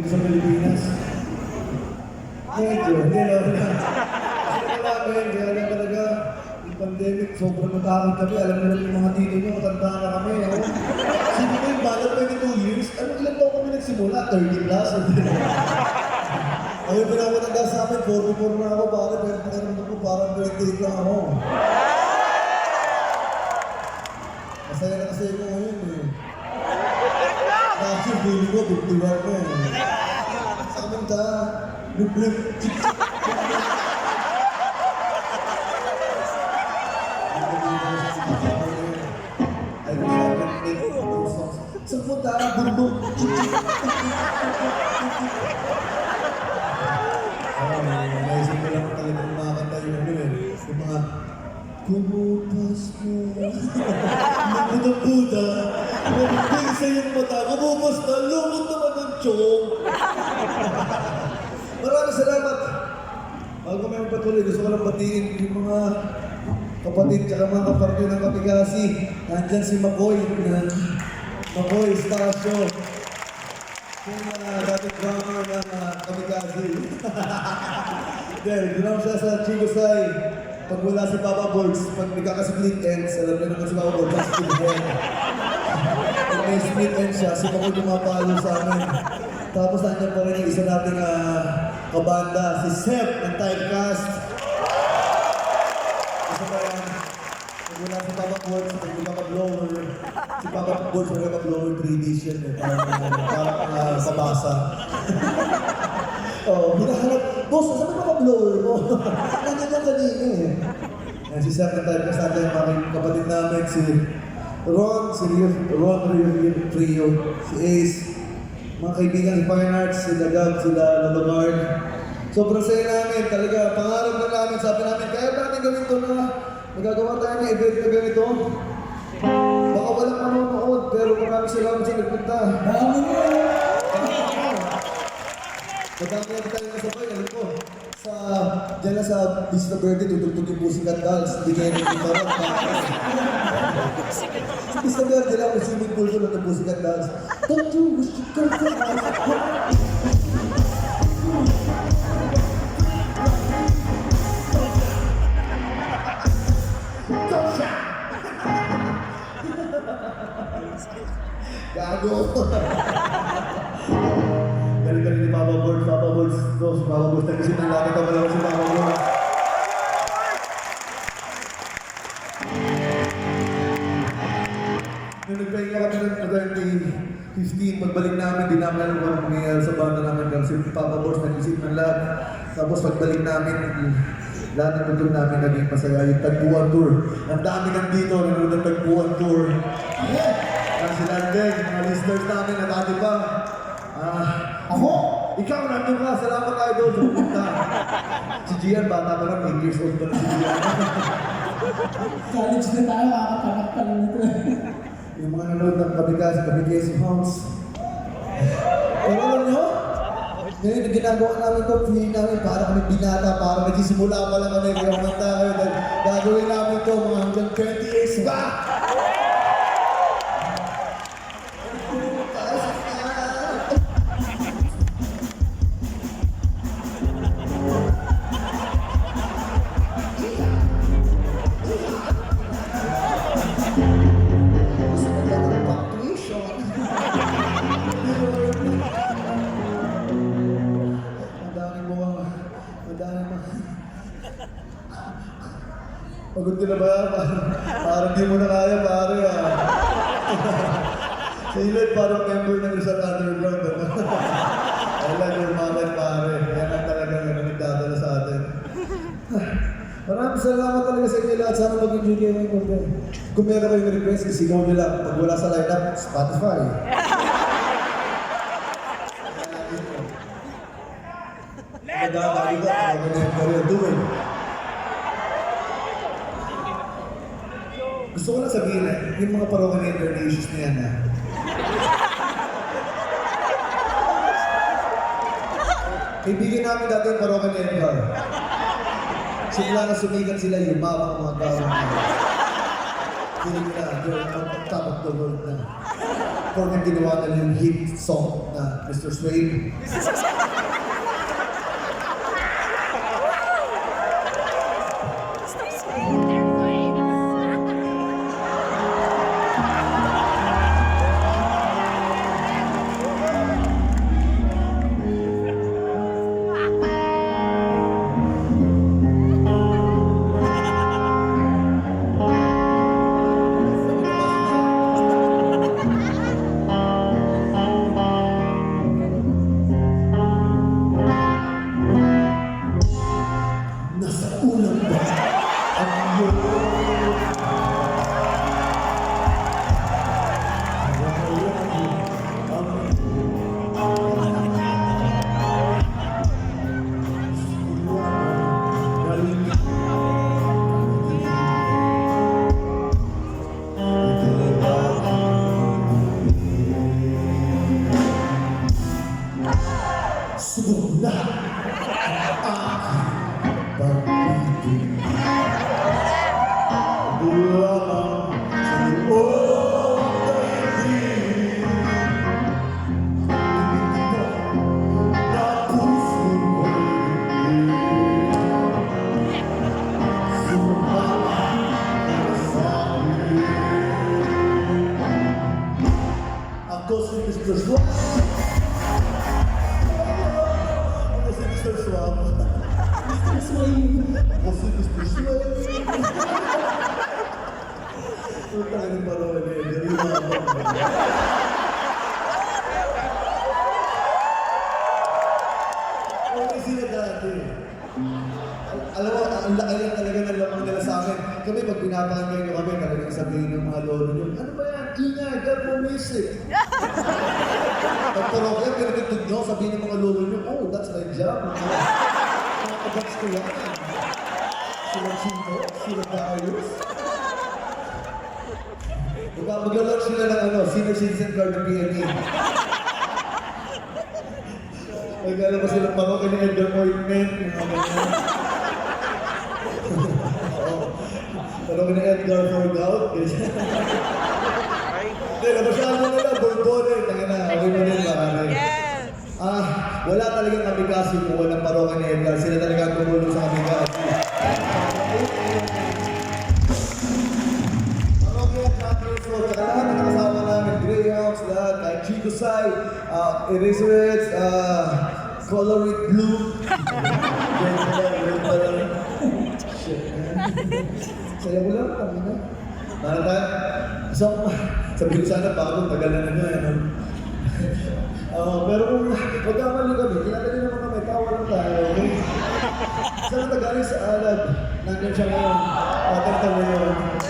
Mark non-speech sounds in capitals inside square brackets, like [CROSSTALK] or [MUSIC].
sa Pilipinas. Medyo, hindi no. Kasi wala ko yun, kaya lang talaga, yung pandemic, sobrang natakot kami. Alam mo naman yung mga tito nyo, matanda na kami. Oh. Sige ko yung balat 22 years, ano ilan taon kami nagsimula? 30 plus? Ako yung pinakamataga sa amin, 44 na ako, pare, pero pakiramdam ko parang 28 lang ako. ลึกๆ kapatid at mga kapatid ng Kapigasi. Nandyan si Makoy. Makoy Stasio. Yung uh, dati drummer ng uh, Kamikaze. [LAUGHS] Then, drum siya sa Chigosay. Pag wala si Papa Boards, pag nagkaka-split ends, alam niyo naman si Papa Boards, ang split end. Pag may split end siya, si Papa lumapalo sa amin. Tapos nandiyan pa rin yung isa nating uh, kabanda, si Sep ng Typecast. Wala si Papa Boards, pag nagkaka-blower, si Papa Boards pag nagkaka-blower 3D siya. Eh. Parang, parang uh, sabasa. Oo, [LAUGHS] oh, hinahanap. Boss, saan ba blower mo? [LAUGHS] Nandiyan lang kanina eh. Yan, si Sir na tayo kasama yung mga kapatid namin, si Ron, si Rio, Ron Rio, Trio, si Ace, mga kaibigan si Fine Arts, si Dagag, sila Lalagard. Sobrang saya namin, talaga, pangarap na namin, sabi namin, kaya natin gawin to na magagawa tayo ng event na ganito. Baka walang manonood, pero maraming salamat sa nagpunta. Dami mo! Madami na tayo nasabay, alam ko. Sa, dyan na sa Vista Verde, tutugtog yung Pussycat Dolls. Hindi kayo. Sa Vista Verde lang, swimming pool doon ng Pussycat Dolls. Don't you wish you could Gago! Galing-galing ni Papa Bird, Papa Bird, no, si Papa Bird, nag-isip ng langit ang malaman si Papa Bird. Nung nagpahinga kami ng 2015, pagbalik namin, di namin alam kung mangyayari sa banda namin. Kasi si Papa Bird, nag-isip ng lahat. Tapos pagbalik namin, lahat ng nandun namin naging masaya. Yung Tagpuan Tour. Ang dami nandito, nanonood ng Tagpuan Tour. Yeah! si Landeng, mga listeners namin na dati pa. Ah, ako? Ikaw, nandun ka. Salamat tayo doon pumunta. si Gian, bata pa lang, 8 years old pa na si Gian. [LAUGHS] College na tayo, kakapanak pa lang nito. yung mga nanonood ng Kabigas, Kabigas Homes. Nyo, ngayon, yung ginagawa namin to, feeling namin para kami binata, para nagsisimula pa lang kami, kaya kumanta kayo, gagawin namin to mga hanggang 20 years ba? Na? Parang, parang di mo na kaya, pare ah. [LAUGHS] Sa ilan, parang member ng isang underground. Ano? I love your mother, pare. Yan ang talaga ang nagdadala sa atin. Maraming salamat talaga sa inyo lahat. Sana mag-enjoy kayo ng content. Kung meron kayong request, isigaw nyo lang. Pag wala sa lineup, Spotify. Let go, let Gusto ko lang sabihin eh, yung mga parokan na issues na yan ah. Kaibigan namin dati yung parokan ni Edgar. Simula na sumikat sila, yumawa ang mga gawin nila. Feeling nila, they're on top of the world na. Kung ang ginawa nila yung hit song. na, Mr. Swain. Subok na ang sila dati. Al- Alam mo, ang laki lang talaga ng lamang nila sa amin. Kami, pag pinapakinggan nyo kami, talagang sabihin ng mga lolo nyo, ano ba yan? Ingay, God mo music. [LAUGHS] Pag parokya, pinatutug nyo, sabihin ng mga lolo nyo, oh, that's my job. Mga kabats ko yan. Sila Chinto, sila Darius. Diba, maglalunch sila ng ano, senior citizen card ng PNP. Magkala pa sila parokya ni Edgar Ointment. yung mga ganyan. Parokya ni Edgar for gout. ganyan. Hindi, nabasahan mo nila, borbone, tanga na, okay mo din marami. Yes! Ah, wala talagang kamikasi kung walang parokya ni Edgar. Sila talaga ang tumulong sa kamikasi. Sai, uh, Eraserheads, uh, Color It Blue. Yan pala, yan pala. Shit. Saya ko lang, kami na. Para tayo, so, sabi ko sana bago, tagal na na ano. Ah, pero kung magkamali kami, kinatali naman kami, tawa lang tayo. Okay? Saan na galing sa alad? Nandiyan siya ngayon. Tatanta ngayon.